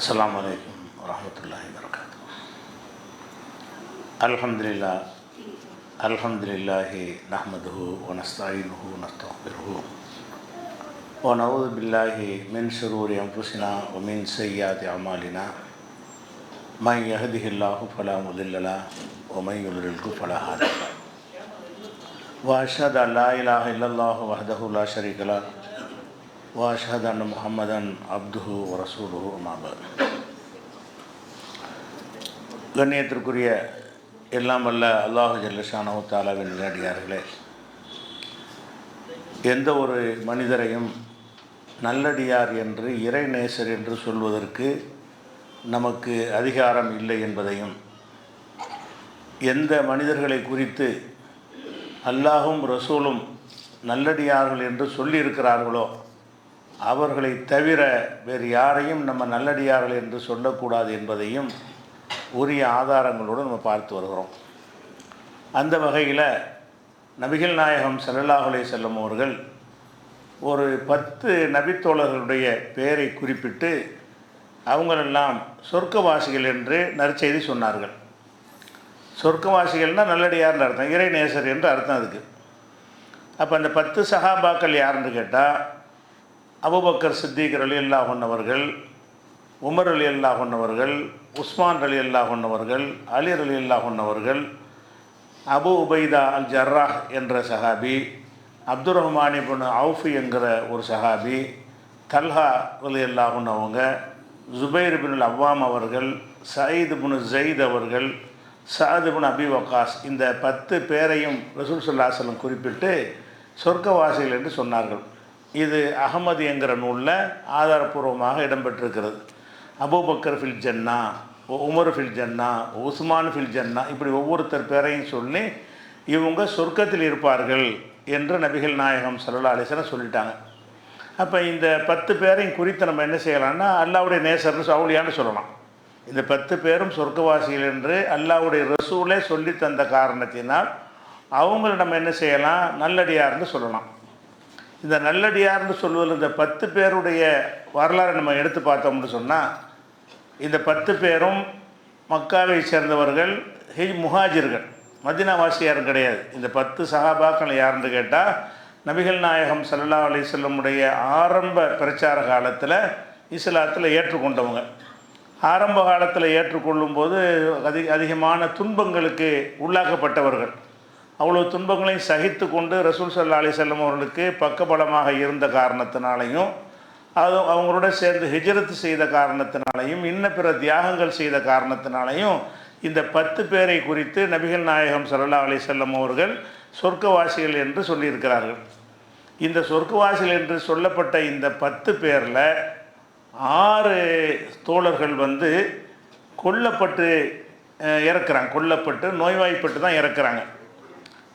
அஸ்லாம் வலைக்கம் வரமத்துல்லாஹி வரகாத்து அல்ஹம்துலில்லா அல்ஹம்துலில்லாஹி நஹ்மதுஹு வனஸ்தாயினுஹு நஸ்தஃபிர்ஹு ونعوذ بالله من شرور أنفسنا ومن سيئات أعمالنا من يهده الله فلا مضل له ومن يضلله فلا هادي له وأشهد أن لا إله إلا الله وحده لا شريك له وأشهد أن محمدا عبده ورسوله أما بعد கண்ணியத்திற்குரிய எல்லாம் வல்ல அல்லாஹு ஜல்லஷானோ தாலாவின் நல்லடியார்களே எந்த ஒரு மனிதரையும் நல்லடியார் என்று இறைநேசர் என்று சொல்வதற்கு நமக்கு அதிகாரம் இல்லை என்பதையும் எந்த மனிதர்களை குறித்து அல்லாஹும் ரசூலும் நல்லடியார்கள் என்று சொல்லியிருக்கிறார்களோ அவர்களை தவிர வேறு யாரையும் நம்ம நல்லடியார்கள் என்று சொல்லக்கூடாது என்பதையும் உரிய ஆதாரங்களோடு நம்ம பார்த்து வருகிறோம். அந்த வகையில் நபிகள் நாயகம் செல்லல்லாஹுலே செல்லும் அவர்கள் ஒரு பத்து நபித்தோழர்களுடைய பெயரை குறிப்பிட்டு அவங்களெல்லாம் சொர்க்கவாசிகள் என்று நற்செய்தி சொன்னார்கள். சொர்க்கவாசிகள்னால் நல்லடியார்னு அர்த்தம் இறைநேசர் என்று அர்த்தம் அதுக்கு. அப்போ அந்த பத்து சகாபாக்கள் யாருன்னு கேட்டால் அபுபக்கர் சித்திகர் அலி அல்லா கொண்டவர்கள் உமர் அலி அல்லா கொண்டவர்கள் உஸ்மான் அலி அல்லா கொண்டவர்கள் அலி அலி அல்லா கொண்டவர்கள் அபு உபைதா அல் ஜர்ராஹ் என்ற சஹாபி அப்துல் ரஹ்மான் இப்னு அவுஃபு என்கிற ஒரு சஹாபி தல்ஹா அலி அல்லா கொண்டவங்க ஜுபைர் பின் அவ்வாம் அவர்கள் சயீது பின் ஜெயித் அவர்கள் சஹது பின் அபி வக்காஸ் இந்த பத்து பேரையும் ரசூல் சுல்லாசலம் குறிப்பிட்டு சொர்க்கவாசிகள் என்று சொன்னார்கள். இது அகமது என்கிற நூலில் ஆதாரபூர்வமாக இடம்பெற்றிருக்கிறது. அபூபக்கர் ஃபில் ஜன்னா உமர் ஃபில் ஜன்னா உஸ்மான் ஃபில் ஜன்னா இப்படி ஒவ்வொருத்தர் பேரையும் சொல்லி இவங்க சொர்க்கத்தில் இருப்பார்கள் என்று நபிகள் நாயகம் சல்லா அலிசன சொல்லிட்டாங்க. அப்போ இந்த பத்து பேரையும் குறித்து நம்ம என்ன செய்யலாம்னா அல்லாவுடைய நேசர்னு அவுளியான்னு சொல்லலாம். இந்த பத்து பேரும் சொர்க்கவாசிகள் என்று அல்லாவுடைய ரசூலே சொல்லி தந்த காரணத்தினால் அவங்கள நம்ம என்ன செய்யலாம்? நல்லடியார்னு சொல்லலாம். இந்த நல்லடியார்னு சொல்வதில் இந்த பத்து பேருடைய வரலாறை நம்ம எடுத்து பார்த்தோம்னு சொன்னால் இந்த பத்து பேரும் மக்காவை சேர்ந்தவர்கள் ஹிஜ் முஹாஜிர்கள். மதினாவாசியாரும் கிடையாது. இந்த பத்து சகாபாக்கள் யாருன்னு கேட்டால் நபிகள் நாயகம் சல்லா அலி செல்லமுடைய ஆரம்ப பிரச்சார காலத்தில் இஸ்லாத்தில் ஏற்றுக்கொண்டவங்க. ஆரம்ப காலத்தில் ஏற்றுக்கொள்ளும் போது அதிக அதிகமான துன்பங்களுக்கு உள்ளாக்கப்பட்டவர்கள். அவ்வளோ துன்பங்களையும் சகித்து கொண்டு ரசூல் சல்லா அலி செல்லம் அவர்களுக்கு பக்கபலமாக இருந்த காரணத்தினாலையும் அது அவங்களோட சேர்ந்து ஹிஜரத்து செய்த காரணத்தினாலையும் இன்ன பிற தியாகங்கள் செய்த காரணத்தினாலையும் இந்த பத்து பேரை குறித்து நபிகள் நாயகம் சல்லா அலி செல்லம் அவர்கள் சொர்க்கவாசிகள் என்று சொல்லியிருக்கிறார்கள். இந்த சொர்க்கவாசிகள் என்று சொல்லப்பட்ட இந்த பத்து பேரில் ஆறு தோழர்கள் வந்து கொல்லப்பட்டு இறக்குறாங்க. கொல்லப்பட்டு நோய்வாய்ப்பட்டு தான் இறக்குறாங்க.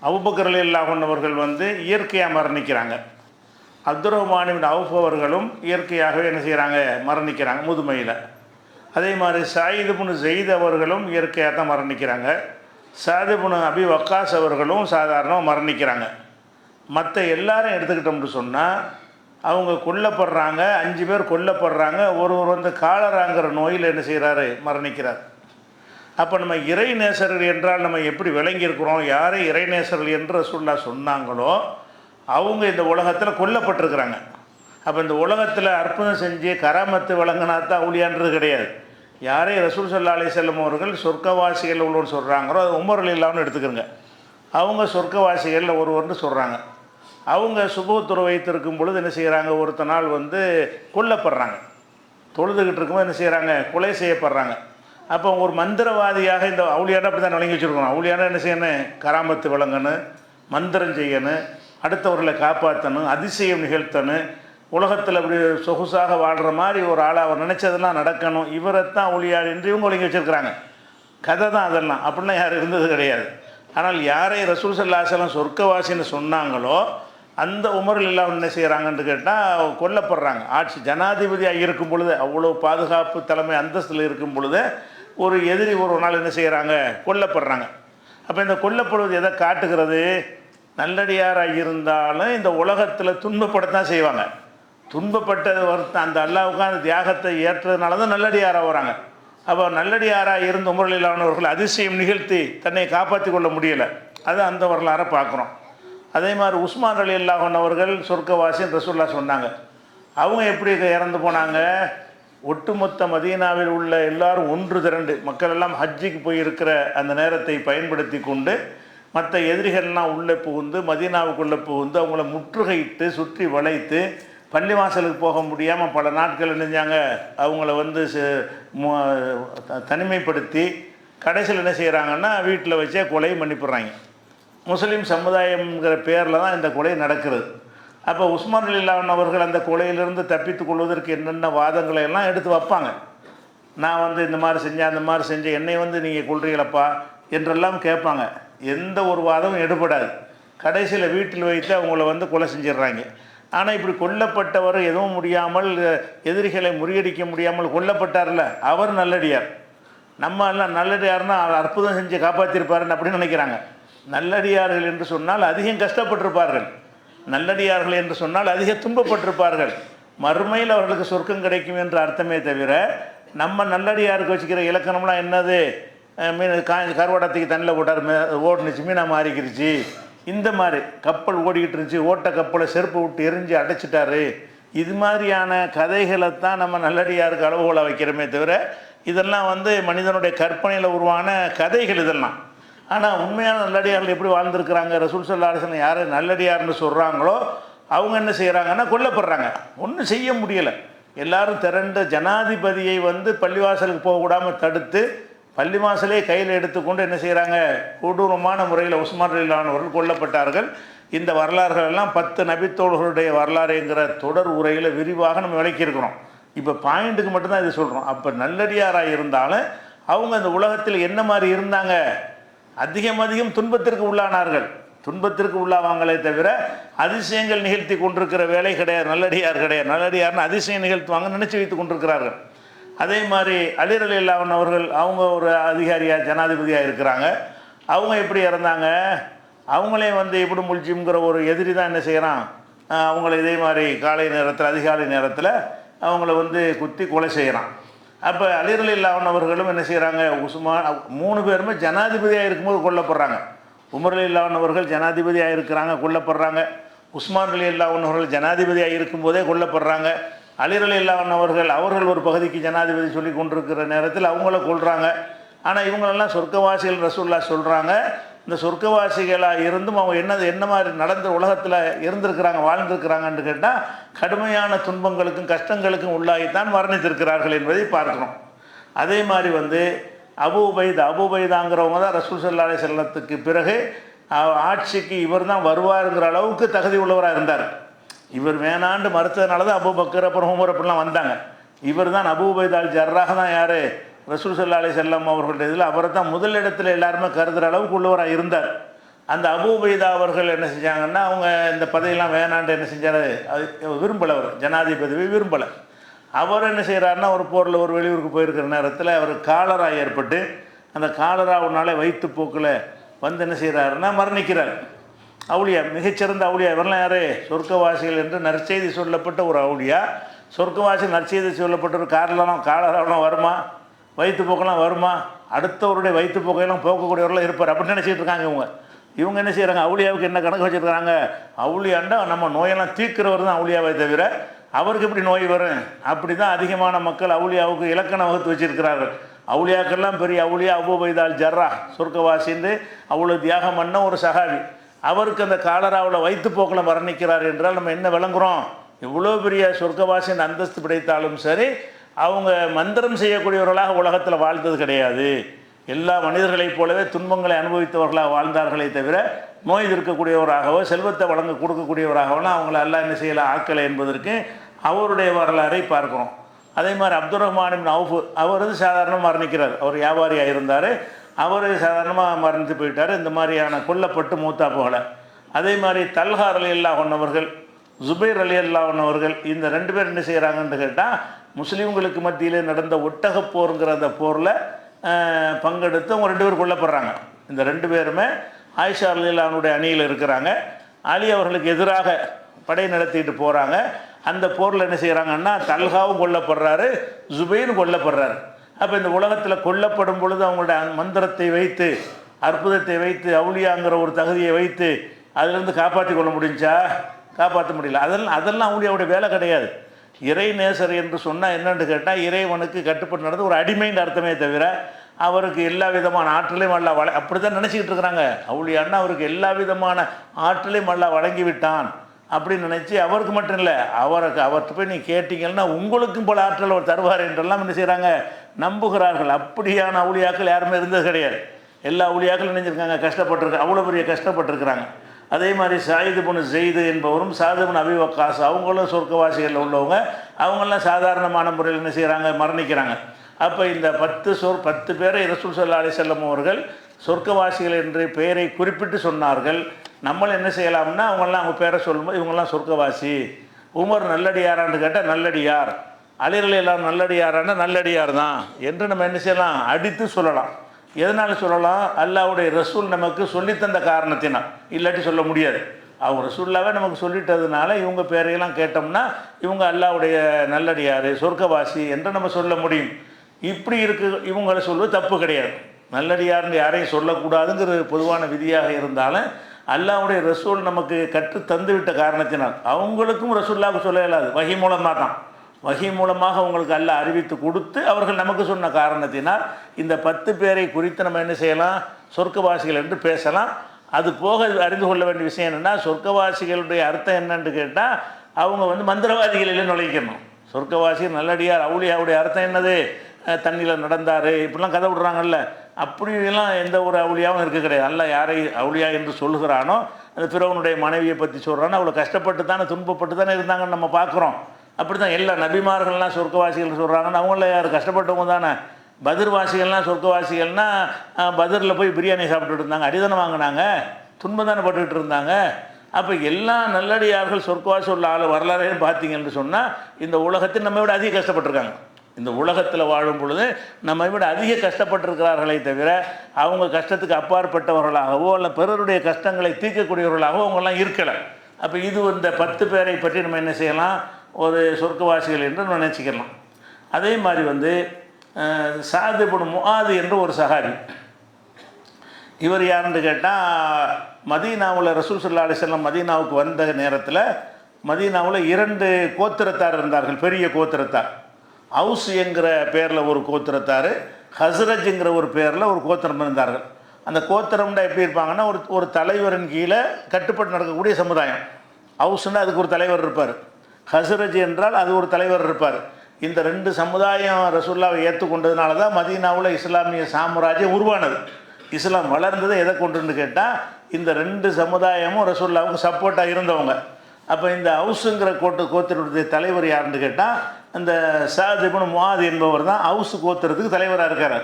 அவுபக்கரில் இல்லா கொண்டவர்கள் வந்து இயற்கையாக மரணிக்கிறாங்க. அப்துல் ரஹ்மானின் அவுஃப் இயற்கையாகவே என்ன செய்கிறாங்க மரணிக்கிறாங்க முதுமையில். அதே மாதிரி சாயிது புனு ஜெயித் அவர்களும் இயற்கையாக தான் மரணிக்கிறாங்க. சாது புனு அபி வக்காஸ் அவர்களும் சாதாரணமாக மரணிக்கிறாங்க. மற்ற எல்லாரும் எடுத்துக்கிட்டோம்னு சொன்னால் அவங்க கொல்லப்படுறாங்க அஞ்சு பேர் கொல்லப்படுறாங்க ஒருவர் வந்து காலராங்கிற நோயில் என்ன செய்கிறாரு மரணிக்கிறார். அப்போ நம்ம இறைநேசர்கள் என்றால் நம்ம எப்படி விளங்கியிருக்கிறோம்? யாரை இறைநேசர்கள் என்று சொல்லா சொன்னாங்களோ அவங்க இந்த உலகத்தில் கொல்லப்பட்டிருக்கிறாங்க. அப்போ இந்த உலகத்தில் அற்புதம் செஞ்சு கராமத்து வழங்கினா தான் ஊழியான்றது கிடையாது. யாரை ரசூல் சல்லா அலி செல்லம் அவர்கள் சொர்க்கவாசிகள் உள்ளவர் சொல்கிறாங்களோ அது உமர்கள் இல்லாமல் எடுத்துக்கிறங்க அவங்க சொர்க்கவாசிகளில் ஒருவர்னு சொல்கிறாங்க அவங்க சுபத்துறை வைத்திருக்கும் பொழுது என்ன செய்கிறாங்க ஒருத்த நாள் வந்து கொல்லப்படுறாங்க. தொழுதுகிட்டு இருக்கும்போது என்ன செய்கிறாங்க கொலை செய்யப்படுறாங்க. அப்போ ஒரு மந்திரவாதியாக இந்த அவுளியானா அப்படி தான் வழங்கி வச்சுருக்கணும். அவுளியானா என்ன செய்யணும்? கராமத்து வழங்கணும் மந்திரம் செய்யணும் அடுத்தவர்களை காப்பாற்றணும் அதிசயம் நிகழ்த்தணும். உலகத்தில் அப்படி சொகுசாக வாழ்கிற மாதிரி ஒரு ஆளாக அவர் நினச்சதெல்லாம் நடக்கணும். இவரைத்தான் ஒளியாள் என்று இவங்க ஒழுங்கி வச்சுருக்கிறாங்க. கதை தான் அதெல்லாம். அப்படிலாம் யாரும் இருந்தது கிடையாது. ஆனால் யாரை ரசூல் சல்லாசலம் சொர்க்கவாசின்னு சொன்னாங்களோ அந்த உமரில் எல்லாம் என்ன செய்கிறாங்கன்னு கேட்டால் கொல்லப்படுறாங்க. ஆட்சி ஜனாதிபதியாக இருக்கும் பொழுது அவ்வளோ பாதுகாப்பு தலைமை அந்தஸ்தில் இருக்கும் பொழுது ஒரு எதிரி ஒரு நாள் என்ன செய்கிறாங்க கொல்லப்படுறாங்க. அப்போ இந்த கொல்லப்படுவது எதை காட்டுகிறது? நல்லடியாராக இருந்தாலும் இந்த உலகத்தில் துன்பப்படத்தான் செய்வாங்க. துன்பப்பட்டது ஒருத்தன் அந்த அல்லாவுக்கு அந்த தியாகத்தை ஏற்றதுனால தான் நல்லடியாராக வராங்க. அப்போ நல்லடியாராக இருந்த உமரலிலானவர்கள் அதிசயம் நிகழ்த்தி தன்னை காப்பாற்றி கொள்ள முடியலை. அது அந்த வரலாறை பார்க்குறோம். அதே மாதிரி உஸ்மான் அலி அல்லாஹன் அவர்கள் சொர்க்கவாசின்னு ரசூல்லா சொன்னாங்க. அவங்க எப்படி இறந்து போனாங்க? ஒட்டுமொத்த மதீனாவில் உள்ள எல்லாரும் ஒன்று திரண்டு மக்கள் எல்லாம் ஹஜ்ஜிக்கு போயிருக்கிற அந்த நேரத்தை பயன்படுத்தி கொண்டு மற்ற எதிரிகள்லாம் உள்ளே புகுந்து மதீனாவுக்குள்ளே புகுந்து அவங்கள முற்றுகையிட்டு சுற்றி வளைத்து பள்ளிவாசலுக்கு போக முடியாமல் பல நாட்கள் நினைஞ்சாங்க அவங்கள வந்து தனிமைப்படுத்தி கடைசியில் என்ன செய்கிறாங்கன்னா வீட்டில் வச்சே கொலையும் பண்ணிப்படுறாங்க. முஸ்லீம் சமுதாயம்ங்கிற பேரில் தான் இந்த கொலை நடக்கிறது. அப்போ உஸ்மான் அலிலான் அவர்கள் அந்த கொலையிலிருந்து தப்பித்துக் கொள்வதற்கு என்னென்ன வாதங்களை எல்லாம் எடுத்து வைப்பாங்க? நான் வந்து இந்த மாதிரி செஞ்சேன் அந்த மாதிரி செஞ்சேன் என்னை வந்து நீங்கள் கொள்றீங்களப்பா என்றெல்லாம் கேட்பாங்க. எந்த ஒரு வாதமும் எடுபடாது. கடைசியில் வீட்டில் வைத்து அவங்கள வந்து கொலை செஞ்சிடுறாங்க. ஆனால் இப்படி கொல்லப்பட்டவர் எதுவும் முடியாமல் எதிரிகளை முறியடிக்க முடியாமல் கொல்லப்பட்டார்ல? அவர் நல்லடியார். நம்ம எல்லாம் நல்லடியார்னா அற்புதம் செஞ்சு காப்பாற்றிருப்பாருன்னு அப்படின்னு நினைக்கிறாங்க. நல்லடியார்கள் என்று சொன்னால் அதிகம் கஷ்டப்பட்டிருப்பார்கள். நல்லடியார்கள் என்று சொன்னால் அதிக துன்பப்பட்டிருப்பார்கள். மறுமையில் அவர்களுக்கு சொர்க்கம் கிடைக்கும் என்ற அர்த்தமே தவிர நம்ம நல்லடியாருக்கு வச்சுக்கிற இலக்கணம்லாம் என்னது? மீன் கா கருவாடத்துக்கு தண்ணியில் போட்டார் ஓடுனுச்சு மீனாக மாறிக்கிருச்சு. இந்த மாதிரி கப்பல் ஓடிக்கிட்டு இருந்துச்சு ஓட்ட கப்பலை செருப்பு விட்டு எரிஞ்சு அடைச்சிட்டாரு. இது மாதிரியான கதைகளை தான் நம்ம நல்லடியாருக்கு அளவுகோலாக வைக்கிறோமே தவிர இதெல்லாம் வந்து மனிதனுடைய கற்பனையில் உருவான கதைகள் இதெல்லாம். ஆனால் உண்மையான நல்லடியார்கள் எப்படி வாழ்ந்துருக்குறாங்க? ரசூல் சல்லாசனை யார்? நல்லடியார்னு சொல்கிறாங்களோ அவங்க என்ன செய்கிறாங்கன்னா கொல்லப்படுறாங்க. ஒன்றும் செய்ய முடியலை. எல்லாரும் திரண்ட ஜனாதிபதியை வந்து பள்ளிவாசலுக்கு போகக்கூடாமல் தடுத்து பள்ளிவாசலே கையில் எடுத்துக்கொண்டு என்ன செய்கிறாங்க கொடூரமான முறையில் உஸ்மான் கொல்லப்பட்டார்கள். இந்த வரலாறுகள் எல்லாம் பத்து நபித்தோழர்களுடைய வரலாறுங்கிற தொடர் உரையில் விரிவாக நம்ம விளக்கியிருக்கிறோம். இப்போ பாயிண்ட்டுக்கு மட்டும்தான் இது சொல்கிறோம் அப்போ நல்லடியாராக இருந்தாலும் அவங்க அந்த உலகத்தில் என்ன மாதிரி இருந்தாங்க? அதிகம் அதிகம் துன்பத்திற்கு உள்ளானார்கள். துன்பத்திற்கு உள்ளாவாங்களே தவிர அதிசயங்கள் நிகழ்த்தி கொண்டிருக்கிற வேலை கிடையாது. நல்லடியார் கிடையாது. நல்லடியார்னு அதிசயம் நிகழ்த்துவாங்க நினச்சி வைத்து கொண்டிருக்கிறார்கள். அதே மாதிரி அலிரலி இல்லாமன் அவர்கள் அவங்க ஒரு அதிகாரியாக ஜனாதிபதியாக இருக்கிறாங்க. அவங்க எப்படி இறந்தாங்க? அவங்களே வந்து இப்படி முழிச்சுங்கிற ஒரு எதிரி தான் என்ன செய்கிறான் அவங்கள இதே மாதிரி காலை நேரத்தில் அதிகாலை நேரத்தில் அவங்கள வந்து குத்தி கொலை செய்கிறான் அப்போ அலிரலி இல்லாமன் அவர்களும் என்ன செய்கிறாங்க உஸ்மான் மூணு பேருமே ஜனாதிபதியாக இருக்கும்போது கொல்லப்படுறாங்க. உமர் அலி இல்லாமன் அவர்கள் ஜனாதிபதியாக இருக்கிறாங்க கொல்லப்படுறாங்க. உஸ்மான் அலி இல்லாமன் அவர்கள் ஜனாதிபதியாக இருக்கும்போதே கொல்லப்படுறாங்க. அலிரலி அலி இல்லாமன் அவர்கள் அவர்கள் ஒரு பகுதிக்கு ஜனாதிபதி சொல்லி கொண்டிருக்கிற நேரத்தில் அவங்கள கொள்கிறாங்க ஆனால் இவங்களெல்லாம் சொர்க்கவாசிகள் ரசூல்லா சொல்கிறாங்க இந்த சொர்க்கவாசிகளாக இருந்தும் அவங்க என்ன என்ன மாதிரி நடந்த உலகத்தில் இருந்திருக்கிறாங்க வாழ்ந்திருக்கிறாங்கன்னு கேட்டால் கடுமையான துன்பங்களுக்கும் கஷ்டங்களுக்கும் உள்ளாகித்தான் மரணித்திருக்கிறார்கள் என்பதை பார்க்கணும் அதே மாதிரி வந்து அபு உபைதா அபு உபைதாங்கிறவங்க தான் ரசூல் சல்லாலை செல்லத்துக்கு பிறகு ஆட்சிக்கு இவர் தான் வருவாருங்கிற அளவுக்கு தகுதி உள்ளவராக இருந்தார். இவர் வேணாண்டு மறுத்ததுனால தான் அபு பக்கர் அப்புறம் ஹோமர் அப்படிலாம் வந்தாங்க. இவர் தான் அபு உபைதால் ஜர்ராக தான் யார்? ரசூல் சல்லா அலி செல்லம் அவர்களுடைய இதில் அவரை தான் முதல் இடத்துல எல்லாருமே கருதுகிற அளவுக்கு உள்ளவராக இருந்தார். அந்த அபூபைதா அவர்கள் என்ன செஞ்சாங்கன்னா அவங்க இந்த பதவியெல்லாம் வேணாண்டு என்ன செஞ்சார்? அது விரும்பலை அவர் ஜனாதிபதி விரும்பலை. அவர் என்ன செய்கிறாருன்னா ஒரு போரில் ஒரு வெளியூருக்கு போயிருக்கிற நேரத்தில் அவர் காலரா ஏற்பட்டு அந்த காலராவுனால வயிற்றுப்போக்கில் வந்து என்ன செய்கிறாருன்னா மரணிக்கிறார். அவுளியா மிகச்சிறந்த அவுளியா. இவரெல்லாம் யார்? சொர்க்கவாசிகள் என்று நற்செய்தி சொல்லப்பட்ட ஒரு அவுளியா. சொர்க்கவாசி நற்செய்தி சொல்லப்பட்ட ஒரு காரலாம் காலராவெலாம் வருமா? வயிற்றுப்போக்கெல்லாம் வருமா? அடுத்தவருடைய வயிற்றுப்போக்கையெல்லாம் போக்கக்கூடியவரெல்லாம் இருப்பார். அப்படின்னு நினச்சிட்டு இருக்காங்க இவங்க. இவங்க என்ன செய்கிறாங்க அவுளியாவுக்கு என்ன கணக்கு வச்சுருக்காங்க அவுளியாண்டா நம்ம நோயெல்லாம் தீர்க்கிறவர் தான் அவுளியாவை தவிர அவருக்கு எப்படி நோய் வரும்? அப்படி தான் அதிகமான மக்கள் அவுளியாவுக்கு இலக்கணம் வகுத்து வச்சிருக்கிறார்கள். அவுளியாக்கெல்லாம் பெரிய அவுளியா அபுபைதால் ஜர்ரா சொர்க்கவாசின்னு அவ்வளோ தியாகம் பண்ண ஒரு சகாவி. அவருக்கு அந்த காலராவில் வயிற்றுப்போக்கில் மரணிக்கிறார் என்றால் நம்ம என்ன விளங்குறோம்? இவ்வளோ பெரிய சொர்க்கவாசின் அந்தஸ்து கிடைத்தாலும் சரி அவங்க மந்திரம் செய்யக்கூடியவர்களாக உலகத்தில் வாழ்ந்தது கிடையாது. எல்லா மனிதர்களைப் போலவே துன்பங்களை அனுபவித்தவர்களாக வாழ்ந்தார்களே தவிர நோய் இருக்கக்கூடியவராகவோ செல்வத்தை வழங்க கொடுக்கக்கூடியவராகவோலாம் அவங்கள எல்லாம் என்ன செய்யலாம் ஆக்கலை என்பதற்கு அவருடைய வரலாறை பார்க்கிறோம். அதே மாதிரி அப்துல் ரஹ்மானின் அவுஃபு அவர் வந்து சாதாரணமாக மரணிக்கிறார். அவர் வியாபாரியாக இருந்தார். அவர் சாதாரணமாக மரணித்து போயிட்டார். இந்த மாதிரியான கொல்லப்பட்டு மூத்தா போகலை. அதே மாதிரி தல்ஹார் அலி அல்லா ஒன்னவர்கள் ஜுபைர் அலி அல்லா ஒன்னவர்கள் இந்த ரெண்டு பேர் என்ன செய்கிறாங்கன்னு கேட்டால் முஸ்லீம்களுக்கு மத்தியில் நடந்த ஒட்டக போருங்கிற அந்த போரில் பங்கெடுத்து அவங்க ரெண்டு பேர் கொல்லப்படுறாங்க. இந்த ரெண்டு பேருமே ஆயிஷா அலிலானுடைய அணியில் இருக்கிறாங்க. அலி அவர்களுக்கு எதிராக படை நடத்திட்டு போகிறாங்க அந்த போரில் என்ன செய்கிறாங்கன்னா தல்காவும் கொல்லப்படுறாரு ஜுபைரும் கொல்லப்படுறாரு. அப்போ இந்த உலகத்தில் கொல்லப்படும் பொழுது அவங்களுடைய மந்திரத்தை வைத்து அற்புதத்தை வைத்து அவுளியாங்கிற ஒரு தகுதியை வைத்து அதிலிருந்து காப்பாற்றி கொள்ள முடிஞ்சா? காப்பாற்ற முடியல. அதெல்லாம் அதெல்லாம் அவுளியாவுடைய வேலை கிடையாது. இறை நேசர் என்று சொன்னால் என்னென்னு கேட்டால் இறைவனுக்கு கட்டுப்பட்டு நடந்து ஒரு அடிமைன்ற அர்த்தமே தவிர அவருக்கு எல்லா விதமான ஆற்றலையும் அல்ல வள அப்படி தான் நினச்சிக்கிட்டு இருக்கிறாங்க. அவுளியான்னா அவருக்கு எல்லா விதமான ஆற்றலையும் அல்ல வழங்கி விட்டான் அப்படின்னு நினச்சி அவருக்கு மட்டும் இல்லை அவருக்கு அவர்கிட்ட போய் நீ கேட்டீங்கன்னா உங்களுக்கும் போல ஆற்றல் அவர் தருவார் என்றெல்லாம் என்ன செய்கிறாங்க நம்புகிறார்கள். அப்படியான அவுளியாக்கள் யாருமே இருந்தது கிடையாது. எல்லா ஊழியாக்களும் நினைஞ்சிருக்காங்க. கஷ்டப்பட்டிருக்காங்க அவ்வளோ பெரிய கஷ்டப்பட்டிருக்கிறாங்க. அதே மாதிரி சாயிது பொண்ணு ஜெயிது என்பவரும் சாதுபன் அபிவக்காஸ் அவங்களும் சொர்க்கவாசிகளில் உள்ளவங்க. அவங்கெல்லாம் சாதாரணமான முறையில் என்ன செய்கிறாங்க மரணிக்கிறாங்க. அப்போ இந்த பத்து சொற் பத்து பேரை ரசூல் சல்லா அலி செல்லம் அவர்கள் சொர்க்கவாசிகள் என்று பெயரை குறிப்பிட்டு சொன்னார்கள். நம்மளும் என்ன செய்யலாம்னா அவங்கெல்லாம் அவங்க பேரை சொல்லும்போது இவங்கெல்லாம் சொர்க்கவாசி. உமர் நல்லடியாரான்னு கேட்டால் நல்லடியார். அலிரலி எல்லாம் நல்லடியாரான்னா நல்லடியார் தான் என்று நம்ம என்ன செய்யலாம்? அடித்து சொல்லலாம். எதனால் சொல்லலாம் அல்லாவுடைய ரசூல் நமக்கு சொல்லித்தந்த காரணத்தினால் இல்லாட்டி சொல்ல முடியாது. அவங்க ரசூல்லாவே நமக்கு சொல்லிட்டதுனால இவங்க பேரையெல்லாம் கேட்டோம்னா இவங்க அல்லாவுடைய நல்லடியார் சொர்க்கவாசி என்று நம்ம சொல்ல முடியும். இப்படி இருக்கு இவங்களை சொல்வது தப்பு கிடையாது. நல்லடியார்னு யாரையும் சொல்லக்கூடாதுங்கிற பொதுவான விதியாக இருந்தாலும் அல்லாவுடைய ரசூல் நமக்கு கற்று தந்துவிட்ட காரணத்தினால் அவங்களுக்கும் ரசூல்லாவுக்கு சொல்ல இயலாது வகை மூலமாக தான். வகை மூலமாக உங்களுக்கு அல்ல அறிவித்து கொடுத்து அவர்கள் நமக்கு சொன்ன காரணத்தினால் இந்த பத்து பேரை குறித்து நம்ம என்ன செய்யலாம்? சொர்க்கவாசிகள் என்று பேசலாம். அது போக அறிந்து கொள்ள வேண்டிய விஷயம் என்னென்னா சொர்க்கவாசிகளுடைய அர்த்தம் என்னன்னு கேட்டால் அவங்க வந்து மந்திரவாதிகளில் நுழைக்கணும் சொர்க்கவாசிகள் நல்லடியார் அவுளியாவுடைய அர்த்தம் என்னது? தண்ணியில் நடந்தார் இப்படிலாம் கதை விடுறாங்கல்ல. அப்படியெல்லாம் எந்த ஒரு அவுளியாவும் இருக்க கிடையாது. அல்ல யாரை அவுளியா என்று சொல்லுகிறானோ அந்த பிறவனுடைய மனைவியை பற்றி சொல்கிறானோ அவ்வளோ கஷ்டப்பட்டு தானே துன்பப்பட்டு தானே இருந்தாங்கன்னு நம்ம பார்க்குறோம். அப்படி தான் எல்லா நபிமார்கள்லாம் சொர்க்கவாசிகள் சொல்கிறாங்கன்னு அவங்கள யார் கஷ்டப்பட்டவங்க தானே? பதிர்வாசிகள்லாம் சொர்க்கவாசிகள்னால் பதிரில் போய் பிரியாணி சாப்பிட்டுட்டு இருந்தாங்க. அடிதானம் வாங்கினாங்க? துன்பம் தானே பட்டுக்கிட்டு இருந்தாங்க? அப்போ எல்லா நல்லடியார்கள் சொர்க்கவாசி உள்ள ஆள் வரலாறையும் பார்த்தீங்கன்னு சொன்னால் இந்த உலகத்தில் நம்ம விட அதிக கஷ்டப்பட்டிருக்காங்க. இந்த உலகத்தில் வாழும் பொழுது நம்மை விட அதிக கஷ்டப்பட்டிருக்கிறார்களே தவிர அவங்க கஷ்டத்துக்கு அப்பாற்பட்டவர்களாகவோ இல்லை பிறருடைய கஷ்டங்களை தீர்க்கக்கூடியவர்களாகவோ அவங்கெல்லாம் இருக்கலை. அப்போ இது இந்த பத்து பேரை பற்றி நம்ம என்ன செய்யலாம்? ஒரு சொர்க்கவாசிகள் என்று நினச்சிக்கலாம். அதே மாதிரி வந்து சாதிபுன் முஆது என்று ஒரு சஹாபி. இவர் யாருன்னு கேட்டால் மதீனாவில் ரசூல் சல்லா அலிசல்லாம் மதீனாவுக்கு வந்த நேரத்தில் மதீனாவில் இரண்டு கோத்திரத்தார் இருந்தார்கள் பெரிய கோத்திரத்தார். ஹவுஸ் என்கிற பேரில் ஒரு கோத்திரத்தார் ஹஸ்ரஜ்ங்கிற ஒரு பேரில் ஒரு கோத்திரம் இருந்தார்கள். அந்த கோத்திரம்னா எப்படி இருப்பாங்கன்னா ஒரு ஒரு தலைவரின் கீழே கட்டுப்பட்டு நடக்கக்கூடிய சமுதாயம். ஹவுஸ்னால் அதுக்கு ஒரு தலைவர் இருப்பார். ஹசரஜ் என்றால் அது ஒரு தலைவர் இருப்பார். இந்த ரெண்டு சமுதாயம் ரசூல்லாவை ஏற்றுக்கொண்டதுனால தான் மதீனாவில் இஸ்லாமிய சாம்ராஜ்யம் உருவானது. இஸ்லாம் வளர்ந்தது எதை கொண்டுன்னு கேட்டால் இந்த ரெண்டு சமுதாயமும் ரசூல்லாவுக்கு சப்போர்ட்டாக இருந்தவங்க. அப்போ இந்த ஹவுஸுங்கிற கோட்டு கோத்திரத்துடைய தலைவர் யாருன்னு கேட்டால் அந்த சாதிபுன் முவாது என்பவர் தான் ஹவுஸ் கோத்திரத்துக்கு தலைவராக இருக்கார்.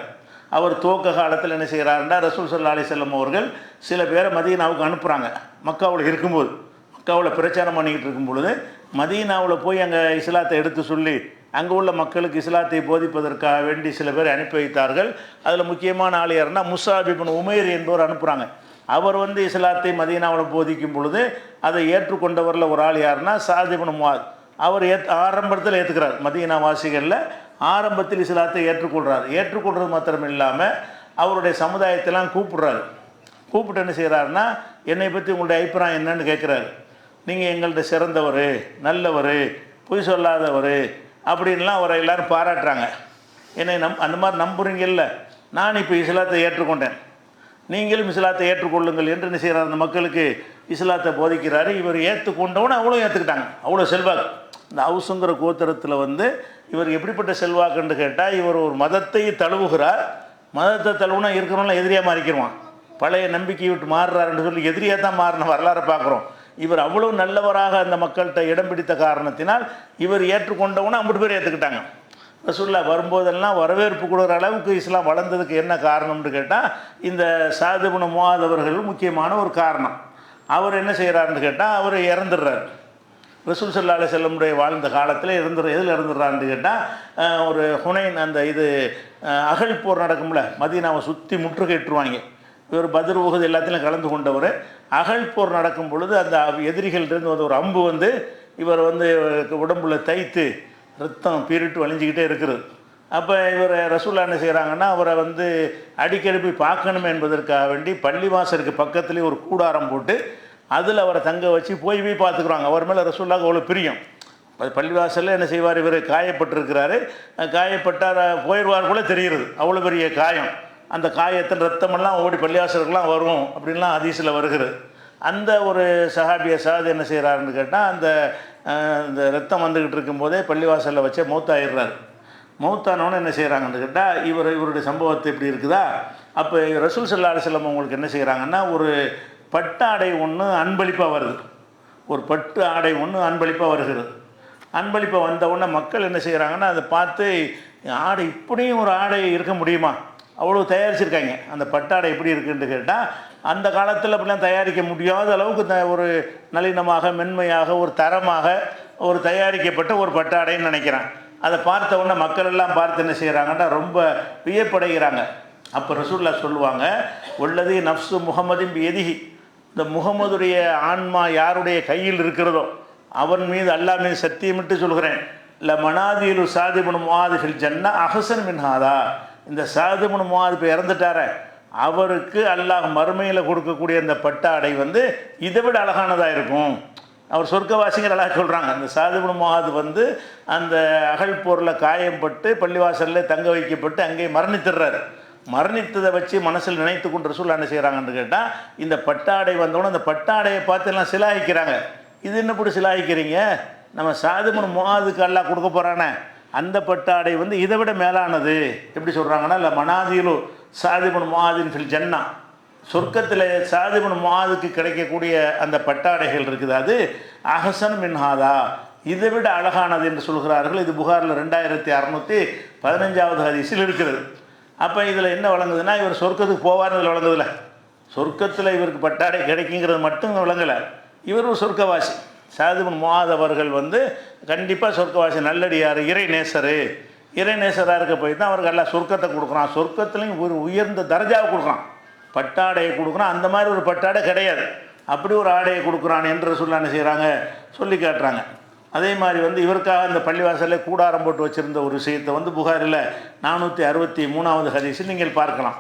அவர் துவக்க காலத்தில் என்ன செய்கிறாருன்னா ரசூல் சல்லா அலி செல்லம் அவர்கள் சில பேரை மதீனாவுக்கு அனுப்புகிறாங்க மக்காவில் இருக்கும்போது மக்காவில் பிரச்சாரம் பண்ணிக்கிட்டு இருக்கும் பொழுது மதீனாவில் போய் அங்கே இஸ்லாத்தை எடுத்து சொல்லி அங்கே உள்ள மக்களுக்கு இஸ்லாத்தை போதிப்பதற்காக வேண்டி சில பேர் அனுப்பி வைத்தார்கள். அதில் முக்கியமான ஆள் யாருன்னா முசாபிபின் உமேர் என்பவர் அனுப்புகிறாங்க அவர் வந்து இஸ்லாத்தை மதீனாவில் போதிக்கும் பொழுது அதை ஏற்றுக்கொண்டவரில் ஒரு ஆள் யாருன்னா சாதிபன் முவாத். அவர் ஏத் ஆரம்பத்தில் ஏற்றுக்கிறார் மதீனா வாசிகளில் ஆரம்பத்தில் இஸ்லாத்தை ஏற்றுக்கொள்கிறார் ஏற்றுக்கொள்வது மாத்திரம் இல்லாமல் அவருடைய சமுதாயத்தெல்லாம் கூப்பிடுறாரு. கூப்பிட்டு என்ன செய்கிறாருன்னா என்னை பற்றி உங்களுடைய அபிப்பிராயம் என்னன்னு கேட்குறாரு நீங்கள் எங்கள்கிட்ட சிறந்தவர் நல்லவர் பொய் சொல்லாதவர் அப்படின்லாம் அவரை எல்லோரும் பாராட்டுறாங்க. என்னை நம் அந்த மாதிரி நம்புறீங்கல்ல நான் இப்போ இஸ்லாத்தை ஏற்றுக்கொண்டேன். நீங்களும் இஸ்லாத்தை ஏற்றுக்கொள்ளுங்கள் என்று என்ன செய்கிறார் அந்த மக்களுக்கு இஸ்லாத்தை போதிக்கிறாரு. இவர் ஏற்றுக்கொண்டவனே அவ்வளோ ஏற்றுக்கிட்டாங்க அவ்வளோ செல்வாக்கு. இந்த ஹவுஸுங்கிற கோத்திரத்தில் வந்து இவர் எப்படிப்பட்ட செல்வாக்குன்னு கேட்டால் இவர் ஒரு மதத்தை தழுவுகிறார். மதத்தை தழுவுனா இருக்கிறவங்களாம் எதிரியாக மாறிக்கிடுவான் பழைய நம்பிக்கை விட்டு மாறுறாருன்னு சொல்லி எதிரியாக தான் மாறின வரலாறு பார்க்குறோம். இவர் அவ்வளோ நல்லவராக அந்த மக்கள்கிட்ட இடம் பிடித்த காரணத்தினால் இவர் ஏற்றுக்கொண்டவன அம்பிட்டு பேர் ஏற்றுக்கிட்டாங்க ரசுல்லா வரும்போதெல்லாம் வரவேற்பு கொடுக்குற அளவுக்கு இஸ்லாம் வளர்ந்ததுக்கு என்ன காரணம்னு கேட்டால் இந்த சாதுபுன முவாதவர்கள் முக்கியமான ஒரு காரணம். அவர் என்ன செய்கிறாருன்னு கேட்டால் அவர் இறந்துடுறார். ரசூல் சல்லா அலி செல்லமுடைய வாழ்ந்த காலத்தில் இறந்துற எதில் இறந்துடுறான்னு கேட்டால் ஒரு ஹுனைன் அந்த இது அஹ், அகழ் போர் நடக்கும்ல மதீனாவை சுற்றி முற்றுகையிட்டுருவாங்க. இவர் பதிர் உகது எல்லாத்திலும் கலந்து கொண்டவர். அகழ் போர் நடக்கும் பொழுது அந்த எதிரிகள்கிட்ட வந்து ஒரு அம்பு வந்து இவர் வந்து உடம்புல தைத்து ரத்தம் பீரிட்டு வலிஞ்சிக்கிட்டே இருக்குது. அப்போ இவர் ரசூல்லா என்ன செய்கிறாங்கன்னா அவரை வந்து அடிக்கடி போய் பார்க்கணும் என்பதற்காக வேண்டி பள்ளிவாசலுக்கு பக்கத்துலேயே ஒரு கூடாரம் போட்டு அதில் அவரை தங்க வச்சு போய் போய் பார்த்துக்குறாங்க. அவர் மேலே ரசூல்லாவுக்கு அவ்வளோ பிரியம். அது பள்ளிவாசலில் என்ன செய்வார்? இவர் காயப்பட்டிருக்கிறாரு. காயப்பட்டார் போயிடுவார் போல தெரிகிறது. அவ்வளோ பெரிய காயம். அந்த காயத்தின் ரத்தமெல்லாம் ஓடி பள்ளியாசருக்கெல்லாம் வரும் அப்படின்லாம் அதிசயில் வருகிறது. அந்த ஒரு சஹாபிய சாது என்ன செய்கிறாருன்னு கேட்டால் அந்த இந்த ரத்தம் வந்துக்கிட்டு இருக்கும்போதே பள்ளிவாசலில் வச்சே மௌத்தாயிடுறாரு. மௌத்தானவனு என்ன செய்கிறாங்கன்னு கேட்டால் இவர் இவருடைய சம்பவத்தை இப்படி இருக்குதா? அப்போ ரசூல் சல்லா அலிசல்லம் உங்களுக்கு என்ன செய்கிறாங்கன்னா ஒரு பட்டாடை ஒன்று அன்பளிப்பாக வருது. ஒரு பட்டு ஆடை ஒன்று அன்பளிப்பாக வருகிறது. அன்பளிப்பாக வந்த உடனே மக்கள் என்ன செய்கிறாங்கன்னா அதை பார்த்து ஆடை இப்படியும் ஒரு ஆடை இருக்க முடியுமா? அவ்வளோ தயாரிச்சிருக்காங்க. அந்த பட்டாடை எப்படி இருக்குன்னு கேட்டால் அந்த காலத்தில் அப்படிலாம் தயாரிக்க முடியாத அளவுக்கு த ஒரு நளினமாக மென்மையாக ஒரு தரமாக ஒரு தயாரிக்கப்பட்ட ஒரு பட்டாடைன்னு நினைக்கிறேன். அதை பார்த்த உடனே மக்கள் எல்லாம் பார்த்து என்ன செய்கிறாங்கன்னா ரொம்ப வியப்படைகிறாங்க. அப்போ ரசூல்லா சொல்லுவாங்க உள்ளது நஃப்சு முகமதின் எதிகி இந்த முகமதுடைய ஆன்மா யாருடைய கையில் இருக்கிறதோ அவன் மீது அல்லா மீது சத்தியமிட்டு சொல்கிறேன் இல்லை மனாதியிலு சாதிபனும் முவாதிகள் ஜன்னா அஹசன் மின்ஹாதா இந்த சாதிபுன் மூவாது இப்போ இறந்துட்டார. அவருக்கு அல்லாஹ் மறுமையில் கொடுக்கக்கூடிய அந்த பட்டாடை வந்து இதை விட அழகானதாக இருக்கும். அவர் சொர்க்கவாசிங்கிற அழகாக சொல்கிறாங்க அந்த சாதிபுன் முவாது வந்து அந்த அகல் பொருளில் காயம்பட்டு பள்ளிவாசலில் தங்க வைக்கப்பட்டு அங்கேயே மரணித்துடுறாரு. மரணித்ததை வச்சு மனசில் நினைத்து கொண்டு ரசூல் என்ன செய்கிறாங்கன்னு கேட்டால் இந்த பட்டாடை வந்தோடனே அந்த பட்டாடையை பார்த்து எல்லாம் சிலாய்க்கிறாங்க. இது என்ன இப்படி சிலாய்க்கிறீங்க? நம்ம சாதுமன் முகாதுக்கு எல்லாம் கொடுக்க போகிறானே அந்த பட்டாடை வந்து இதை விட மேலானது. எப்படி சொல்கிறாங்கன்னா இல்லை மனாதியிலோ சாதிபன் முகாதின் ஃபில் ஜன்னா. சொர்க்கத்தில் சாதிபன் மாதுக்கு கிடைக்கக்கூடிய அந்த பட்டாடைகள் இருக்குது. அது அஹசன் மின்ஹாதா இதை விட அழகானது என்று சொல்கிறார்கள். இது புகாரில் ரெண்டாயிரத்தி அறநூற்றி பதினஞ்சாவது ஹதீஸில் இருக்கிறது. அப்போ இதில் என்ன வழங்குதுன்னா இவர் சொர்க்கத்துக்கு போவார் இதில் வழங்குதில்ல சொர்க்கத்தில் இவருக்கு பட்டாடை கிடைக்குங்கிறது மட்டும் விளங்கலை. இவர் ஒரு சொர்க்கவாசி. சாதுபன் முவாத் அவர்கள் வந்து கண்டிப்பாக சொர்க்கவாசி நல்லடியார் இறை நேசர். இறை நேசராக இருக்க போய் தான் அவருக்கு எல்லாம் சொர்க்கத்தை கொடுக்குறான். சொர்க்கத்துலேயும் ஒரு உயர்ந்த தர்ஜாவை கொடுக்குறான். பட்டாடையை கொடுக்குறான். அந்த மாதிரி ஒரு பட்டாடை கிடையாது. அப்படி ஒரு ஆடையை கொடுக்குறான் என்று சொல்ல என்ன செய்கிறாங்க சொல்லி காட்டுறாங்க. அதே மாதிரி வந்து இவருக்காக இந்த பள்ளிவாசலில் கூடாரம் போட்டு வச்சுருந்த ஒரு விஷயத்தை வந்து புகாரில் நானூற்றி அறுபத்தி மூணாவது ஹதீஸில் நீங்கள் பார்க்கலாம்.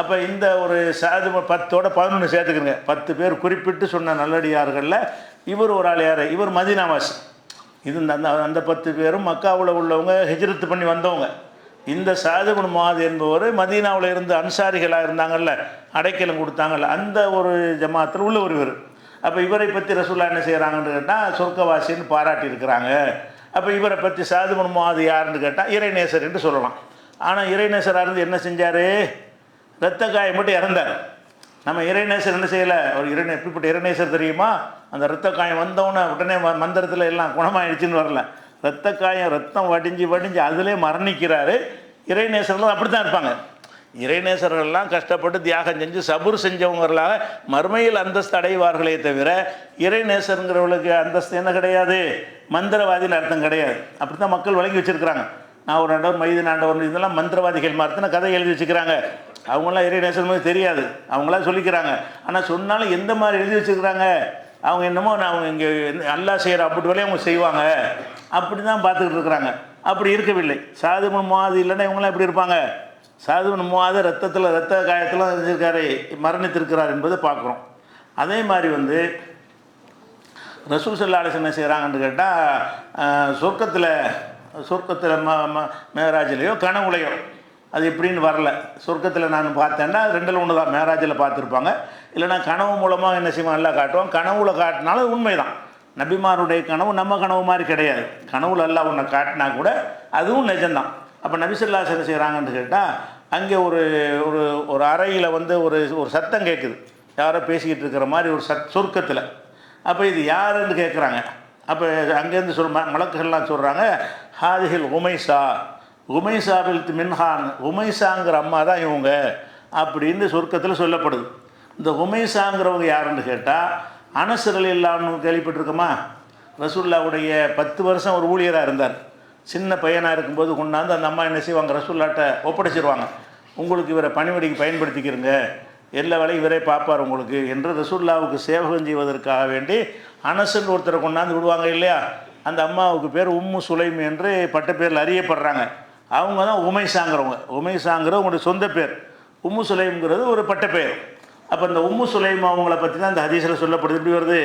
அப்போ இந்த ஒரு சாது பத்தோட பதினொன்று சேர்த்துக்கிறங்க பத்து பேர் குறிப்பிட்டு சொன்ன நல்லடியார்களில் இவர் ஒரு ஆள் யார்? இவர் மதினாவாசி. இது இந்த அந்த அந்த பத்து பேரும் மக்காவில் உள்ளவங்க ஹிஜ்ரத்து பண்ணி வந்தவங்க. இந்த சாதுகுன் மாது என்பவர் மதீனாவில் இருந்து அன்சாரிகளாக இருந்தாங்கல்ல அடைக்கலம் கொடுத்தாங்கல்ல அந்த ஒரு ஜமாத்தில் உள்ள ஒரு இவர். அப்போ இவரை பற்றி ரசூல்லா என்ன செய்கிறாங்கன்னு கேட்டால் சொர்க்கவாசின்னு பாராட்டியிருக்கிறாங்க. அப்போ இவரை பற்றி சாதுகுன் மாது யாருன்னு கேட்டால் இறைநேசர் என்று சொல்லலாம். ஆனால் இறைநேசராக இருந்து என்ன செஞ்சார்? ரத்த காயம் மட்டும் இறந்தார். நம்ம இறைநேசர் என்ன செய்யலை? ஒரு இறை எப்படிப்பட்ட இறைநேசர் தெரியுமா? அந்த ரத்த காயம் வந்தவுடனே உடனே ம- மந்திரத்தில் எல்லாம் குணமாயிடுச்சுன்னு வரல. ரத்த காயம் ரத்தம் வடிஞ்சு வடிஞ்சு அதிலே மரணிக்கிறாரு. இறைநேசர்களும் அப்படி தான் இருப்பாங்க. இறைநேசர்கள்லாம் கஷ்டப்பட்டு தியாகம் செஞ்சு சபுர் செஞ்சவங்களாக மறுமையில் அந்தஸ்து அடைவார்களே தவிர இறைநேசருங்கிறவங்களுக்கு அந்தஸ்து என்ன கிடையாது? மந்திரவாதின்னு அர்த்தம் கிடையாது. அப்படி தான் மக்கள் வழங்கி வச்சுருக்கிறாங்க. நான் ஒரு ஆண்டவர் மைதன் ஆண்டவர் இதெல்லாம் மந்திரவாதிகள் மாதிரி தான் கதை எழுதி வச்சுக்கிறாங்க. அவங்களாம் இறைநேசர் மாதிரி தெரியாது. அவங்களாம் சொல்லிக்கிறாங்க. ஆனால் சொன்னாலும் எந்த மாதிரி எழுதி வச்சுக்கிறாங்க அவங்க என்னமோ நான் அவங்க இங்கே நல்லா செய்கிற அப்படி வேலையை அவங்க செய்வாங்க. அப்படி தான் பார்த்துக்கிட்டு இருக்கிறாங்க. அப்படி இருக்கவில்லை. சாதுமன் முவாது இல்லைன்னா இவங்களாம் எப்படி இருப்பாங்க? சாதுமன் முவாது ரத்தத்தில் ரத்த காயத்தில் இருந்திருக்காரு. மரணித்திருக்கிறார் என்பதை பார்க்குறோம். அதே மாதிரி வந்து ரசூல் சல்லாஹ் என்ன செய்கிறாங்கன்னு கேட்டால் சொர்க்கத்தில் சொர்க்கத்தில் ம ம மேராஜிலையோ கனவுலையோ அது எப்படின்னு வரல. சொர்க்கத்தில் நான் பார்த்தேன்னா ரெண்டில் ஒன்று தான் மேராஜில் பார்த்துருப்பாங்க. இல்லைன்னா கனவு மூலமாக என்ன செய்வோம் எல்லாம் காட்டுவோம் கனவுல காட்டினாலும் உண்மை உண்மைதான். நபிமாருடைய கனவு நம்ம கனவு மாதிரி கிடையாது. கனவுல எல்லாம் ஒன்றை காட்டினா கூட அதுவும் நிஜம்தான். அப்போ நபிசல்லாஸ் என்ன செய்கிறாங்கன்னு கேட்டால் அங்கே ஒரு ஒரு ஒரு அறையில் வந்து ஒரு ஒரு சத்தம் கேட்குது யாரோ பேசிக்கிட்டு இருக்கிற மாதிரி ஒரு சத் சொர்க்கத்தில். அப்போ இது யாருன்னு கேட்குறாங்க அப்போ அங்கேருந்து சொல் மலக்குகள்லாம் சொல்கிறாங்க ஹாதிஹில் உமைசா உமைசாபில் மின்ஹான் உமைசாங்கிற அம்மா தான் இவங்க அப்படின்னு சொர்க்கத்தில் சொல்லப்படுது. இந்த உமைசாங்கிறவங்க யாருன்னு கேட்டால் அனசரல் இல்லாமல் கேள்விப்பட்டிருக்கோமா? ரசூல்லாவுடைய பத்து வருஷம் ஒரு ஊழியராக இருந்தார். சின்ன பையனாக இருக்கும்போது கொண்டாந்து அந்த அம்மா என்ன செய்வாங்க? ரசூல்லாட்ட ஒப்படைச்சிருவாங்க. உங்களுக்கு இவரை பணிவடிக்கு பயன்படுத்திக்கிறங்க. எல்லா வேலையும் இவரே பார்ப்பார் உங்களுக்கு என்று ரசூல்லாவுக்கு சேவகம் செய்வதற்காக வேண்டி அனசுன்னு ஒருத்தரை கொண்டாந்து விடுவாங்க இல்லையா? அந்த அம்மாவுக்கு பேர் உம்மு சுலைம் என்று பட்ட பேரில் அறியப்படுறாங்க. அவங்க தான் உமைசாங்கிறவங்க. உமைசாங்கிற உங்களுடைய சொந்த பேர். உம்மு சுலைம்ங்கிறது ஒரு பட்ட அப்போ இந்த உம்மு சுலைம் அவங்கள பற்றி தான் இந்த ஹதீஸில் சொல்லப்படுது. இப்படி வருது?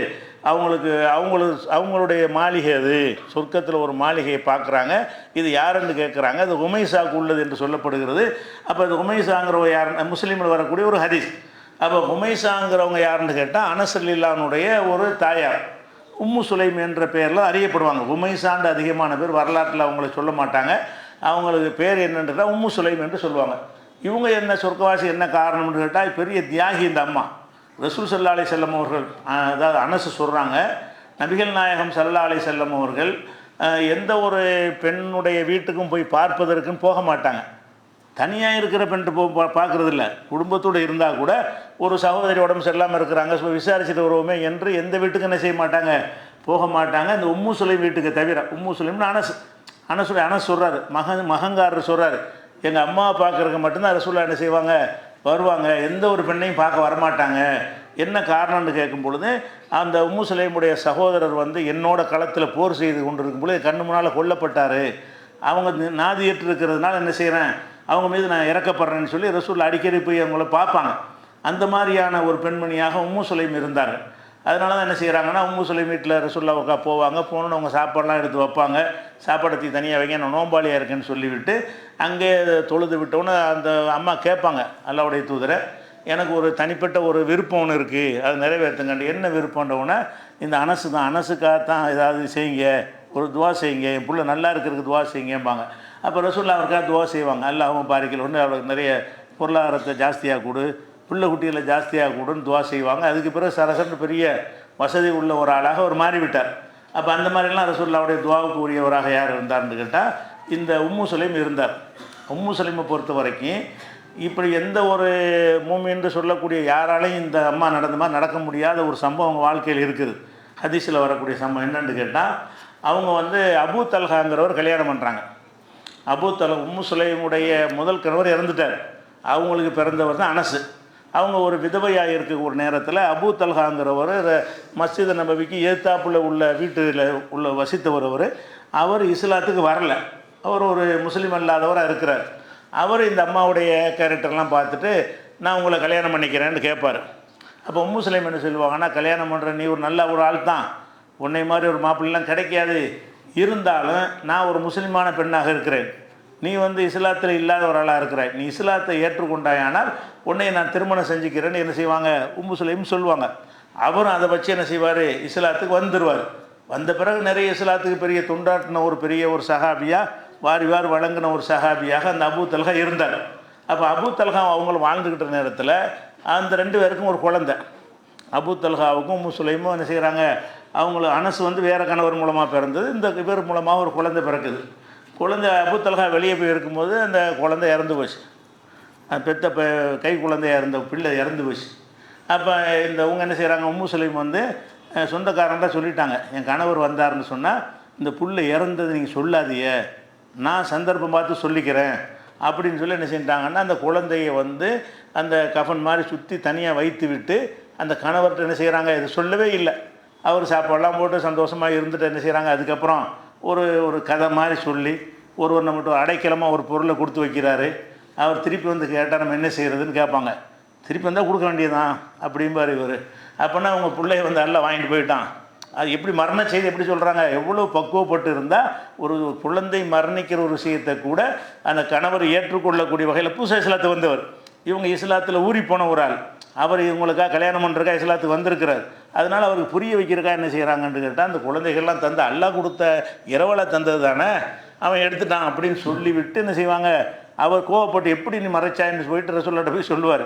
அவங்களுக்கு அவங்களுக்கு அவங்களுடைய மாளிகை அது. சொர்க்கத்தில் ஒரு மாளிகையை பார்க்குறாங்க இது யாருன்னு கேட்குறாங்க அது உமைசாக்கு உள்ளது என்று சொல்லப்படுகிறது. அப்போ அது உமைசாங்கிறவங்க யார்? முஸ்லீமில் வரக்கூடிய ஒரு ஹதீஸ். அப்போ உமைசாங்கிறவங்க யாருன்னு கேட்டால் அனசலில்லானுடைய ஒரு தாயார். உம்மு சுலைம் என்ற பெயரில் அறியப்படுவாங்க. உமைசாண்டு அதிகமான பேர் வரலாற்றில் அவங்கள சொல்ல மாட்டாங்க. அவங்களுக்கு பேர் என்னன்றதா உம்மு சுலைம் என்று சொல்லுவாங்க. இவங்க என்ன சொர்க்கவாசி என்ன காரணம்னு கேட்டால் பெரிய தியாகி இந்த அம்மா. ரசூல் சல்லா அலி செல்லம் அவர்கள் அதாவது அனசு சொல்கிறாங்க நபிகள் நாயகம் சல்லா அலி செல்லம் அவர்கள் எந்த ஒரு பெண்ணுடைய வீட்டுக்கும் போய் பார்ப்பதற்குன்னு போக மாட்டாங்க. தனியாக இருக்கிற பெண் போ பா- இல்லை குடும்பத்தோடு இருந்தால் கூட ஒரு சகோதரி உடம்பு சரியில்லாமல் இருக்கிறாங்க ஸோ விசாரிச்சுட்டு வருவோமே என்று எந்த வீட்டுக்கு என்ன செய்ய மாட்டாங்க? போக மாட்டாங்க. இந்த உம்மு சுலைம் வீட்டுக்கு தவிர உம்மு சுலைம்னு அனசு அனசுலை ஆனால் சொல்கிறாரு மகன் மகங்காரர் சொல்கிறாரு எங்கள் அம்மாவை பார்க்குறக்கு மட்டும்தான் ரசூல்லா என்ன செய்வாங்க? வருவாங்க. எந்த ஒரு பெண்ணையும் பார்க்க வரமாட்டாங்க. என்ன காரணம்னு கேட்கும் பொழுது அந்த உம்மு சுலைமுடைய சகோதரர் வந்து என்னோட களத்தில் போர் செய்து கொண்டிருக்கும் பொழுது கண்ணு முன்னால் கொல்லப்பட்டார். அவங்க நாதி நாதியற்று இருக்கிறதுனால என்ன செய்கிறேன் அவங்க மீது நான் இறக்கப்படுறேன்னு சொல்லி ரசூல் அடிக்கடி போய் அவங்கள பார்ப்பாங்க. அந்த மாதிரியான ஒரு பெண்மணியாக உம்மு சுலைம் இருந்தாங்க அதனால தான் என்ன செய்கிறாங்கன்னா உம்மு சொல்லி வீட்டில் ரசுல்லாவுக்கா உக்கா போவாங்க. போகணுன்னு அவங்க சாப்பாடெல்லாம் எடுத்து வைப்பாங்க. சாப்பாடத்தை தனியாக வைங்க நான் நோம்பாளியாக இருக்கேன்னு சொல்லிவிட்டு அங்கே தொழுது விட்டோன்னு அந்த அம்மா கேட்பாங்க அல்லாவுடைய தூதரை எனக்கு ஒரு தனிப்பட்ட ஒரு விருப்பம் ஒன்று இருக்குது அது நிறைவேற்றுங்கண்டு என்ன விருப்பம்ன்றவுடனே இந்த அனசு தான் அனசுக்காக தான் ஏதாவது செய்யுங்க ஒரு துவா செய்யுங்க என் பிள்ளை நல்லா இருக்கிறதுக்கு துவா செய்யுங்கம்பாங்க. அப்போ ரசூல்லா அவருக்காக துவா செய்வாங்க. அல்லாஹும் பாரிக்கல் ஒன்று அவருக்கு நிறைய பொருளாதாரத்தை ஜாஸ்தியாக கொடு பிள்ளை குட்டியில் ஜாஸ்தியாக கூடன்னு துவா செய்வாங்க. அதுக்கு பிறகு சரசன்னு பெரிய வசதி உள்ள ஒரு ஆளாக அவர் மாறிவிட்டார். அப்போ அந்த மாதிரிலாம் ரசூல்லாவுடைய துவாவுக்கு உரியவராக யார் இருந்தார்னு கேட்டால் இந்த உம்மு சுலைம் இருந்தார். உம்மு சுலைமை பொறுத்த வரைக்கும் இப்படி எந்த ஒரு மூமின்னு சொல்லக்கூடிய யாராலையும் இந்த அம்மா நடந்த மாதிரி நடக்க முடியாத ஒரு சம்பவம் அவங்க வாழ்க்கையில் இருக்குது. ஹதீஸில் வரக்கூடிய சம்பவம் என்னென்னு கேட்டால் அவங்க வந்து அபு தல்ஹாங்கிறவர் கல்யாணம் பண்ணுறாங்க அபு தல் உம்மு சுலைமுடைய முதல் கணவர் இறந்துட்டார். அவங்களுக்கு பிறந்தவர் தான் அனசு. அவங்க ஒரு விதவையாக இருக்க ஒரு நேரத்தில் அபு தல்ஹாங்கிறவர் ர- மஸ்ஜித் நபவிக்கு ஏத்தாப்பில் உள்ள வீட்டில் உள்ள வசித்தவர் அவர். அவர் இஸ்லாத்துக்கு வரல. அவர் ஒரு முஸ்லீம் அல்லாதவராக இருக்கிறார். அவர் இந்த அம்மாவுடைய கேரக்டர்லாம் பார்த்துட்டு நான் உங்களை கல்யாணம் பண்ணிக்கிறேன்னு கேட்பார் அப்போ முஸ்லீம் என்ன சொல்லுவாங்கன்னா கல்யாணம் பண்ணுற நீ ஒரு நல்ல ஒரு ஆள் தான். உன்னை மாதிரி ஒரு மாப்பிள்ளைலாம் கிடைக்காது. இருந்தாலும் நான் ஒரு முஸ்லீமான பெண்ணாக இருக்கிறேன். நீ வந்து இஸ்லாத்தில் இல்லாத ஒரு ஆளாக இருக்கிறாய். நீ இஸ்லாத்தை ஏற்றுக்கொண்டாயானால் உன்னை நான் திருமணம் செஞ்சுக்கிறேன்னு என்ன செய்வாங்க? உம்மு சுலைம் சொல்லுவாங்க அவரும் அதை வச்சு என்ன செய்வார்? இஸ்லாத்துக்கு வந்துடுவார் வந்த பிறகு நிறைய இஸ்லாத்துக்கு பெரிய துண்டாட்டின ஒரு பெரிய ஒரு சஹாபியாக வாரி வாரி வழங்கின ஒரு சஹாபியாக அந்த அபு தலகா இருந்தார். அப்போ அபு தல்ஹா அவங்களும் வாழ்ந்துக்கிட்ட நேரத்தில் அந்த ரெண்டு பேருக்கும் ஒரு குழந்தை. அபு தல்ஹாவுக்கும் உம்மு என்ன செய்கிறாங்க அவங்கள அனசு வந்து வேறு கணவர் மூலமாக பிறந்தது. இந்த இவர் மூலமாக ஒரு குழந்தை பிறக்குது. குழந்தை அபுத்தலகா வெளியே போய் இருக்கும்போது அந்த குழந்தை இறந்து போச்சு. அந்த பெத்த கை குழந்தையா இருந்த பிள்ளை இறந்து போச்சு. அப்போ இந்த இவங்க என்ன செய்கிறாங்க உம்மு சுலைம் வந்து அஹ், சொந்தக்காரன்ட்ட சொல்லிட்டாங்க. என் கணவர் வந்தாருன்னு சொன்னால் இந்த புள்ள இறந்தது நீங்கள் சொல்லாதியே நான் சந்தர்ப்பம் பார்த்து சொல்லிக்கிறேன். அப்படின்னு சொல்லி என்ன செஞ்சிட்டாங்கன்னா அந்த குழந்தைய வந்து அந்த கஃன் மாதிரி சுற்றி தனியாக வைத்து விட்டு அந்த கணவர்கிட்ட என்ன செய்கிறாங்க இது சொல்லவே இல்லை. அவர் சாப்பாடெல்லாம் போட்டு சந்தோஷமாக இருந்துட்டு என்ன செய்கிறாங்க அதுக்கப்புறம் ஒரு ஒரு கதை மாதிரி சொல்லி ஒருவர் நம்மகிட்ட அடைக்கலமாக ஒரு பொருளை கொடுத்து வைக்கிறாரு. அவர் திருப்பி வந்து கேட்டால் நம்ம என்ன செய்கிறதுன்னு கேட்பாங்க. திருப்பி வந்தால் கொடுக்க வேண்டியதுதான் அப்படிம்பார் இவர். அப்போனா அவங்க பிள்ளைய வந்து எல்லாம் வாங்கிட்டு போயிட்டான். அது எப்படி மரண செய்தி எப்படி சொல்கிறாங்க எவ்வளோ பக்குவப்பட்டு இருந்தால் ஒரு குழந்தை மரணிக்கிற ஒரு விஷயத்தை கூட அந்த கணவர் ஏற்றுக்கொள்ளக்கூடிய வகையில் புதுசாக இஸ்லாத்து வந்தவர். இவங்க இஸ்லாத்தில் ஊறி போன ஒரு ஆள். அவர் இவங்களுக்காக கல்யாணம் பண்ணுறக்கா இஸ்லாத்துக்கு வந்திருக்கிறார். அதனால் அவருக்கு புரிய வைக்கிறக்கா என்ன செய்கிறாங்கன்னு கேட்டால் அந்த குழந்தைகள்லாம் தந்து அல்லா கொடுத்த இரவலை தந்தது தானே அவன் எடுத்துட்டான் அப்படின்னு சொல்லிவிட்டு என்ன செய்வாங்க? அவர் கோவப்பட்டு எப்படி நீ மறைச்சான்னு போயிட்டு ரசூல்லாட்ட போய் சொல்லுவார்.